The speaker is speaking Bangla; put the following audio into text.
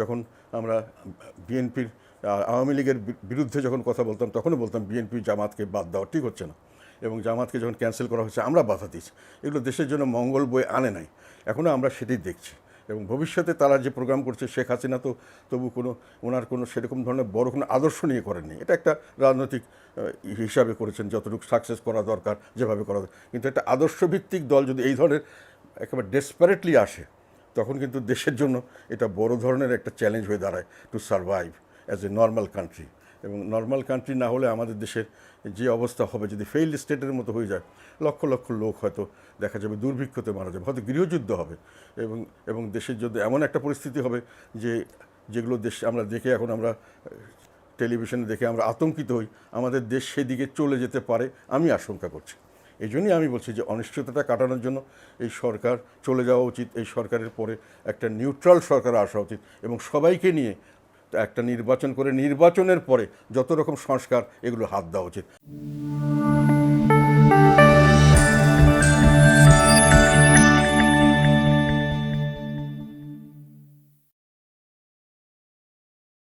যখন আমরা বিএনপির আওয়ামী লীগের বিরুদ্ধে যখন কথা বলতাম, তখনও বলতাম বিএনপি জামাতকে বাদ দেওয়া ঠিক হচ্ছে না। এবং জামাতকে যখন ক্যান্সেল করা হচ্ছে, আমরা বাধা দিচ্ছি এগুলো দেশের জন্য মঙ্গল বয়ে আনে নাই। এখনও আমরা সেটাই দেখছি। এবং ভবিষ্যতে তারা যে প্রোগ্রাম করছে, শেখ হাসিনা তো তবু কোনো, ওনার কোনো সেরকম ধরনের বড় কোনো আদর্শ নিয়ে করেননি। এটা একটা রাজনৈতিক হিসাবে করেছেন, যতটুকু সাকসেস করা দরকার, যেভাবে করা। কিন্তু একটা আদর্শভিত্তিক দল যদি এই ধরনের একেবারে ডেসপারেটলি আসে তখন কিন্তু দেশের জন্য এটা বড় ধরনের একটা চ্যালেঞ্জ হয়ে দাঁড়ায় to survive as a normal country এবং নর্মাল কান্ট্রি না হলে আমাদের দেশের যে অবস্থা হবে, যদি ফেইল্ড স্টেটের মতো হয়ে যায়, লক্ষ লক্ষ লোক হয়তো দেখা যাবে দুর্ভিক্ষতে মারা যাবে, হয়তো গৃহযুদ্ধ হবে। এবং এবং দেশের যদি এমন একটা পরিস্থিতি হবে যে, যেগুলো দেশ আমরা দেখে এখন আমরা টেলিভিশনে দেখে আমরা আতঙ্কিত হই, আমাদের দেশ সেদিকে চলে যেতে পারে, আমি আশঙ্কা করছি। এই জন্যই আমি বলছি যে অনিশ্চয়তাটা কাটানোর জন্য এই সরকার চলে যাওয়া উচিত, এই সরকারের পরে একটা নিউট্রাল সরকার আসা উচিত এবং সবাইকে নিয়ে একটা নির্বাচন করে নির্বাচনের পরে যত রকম সংস্কার এগুলো হাত দেওয়া উচিত।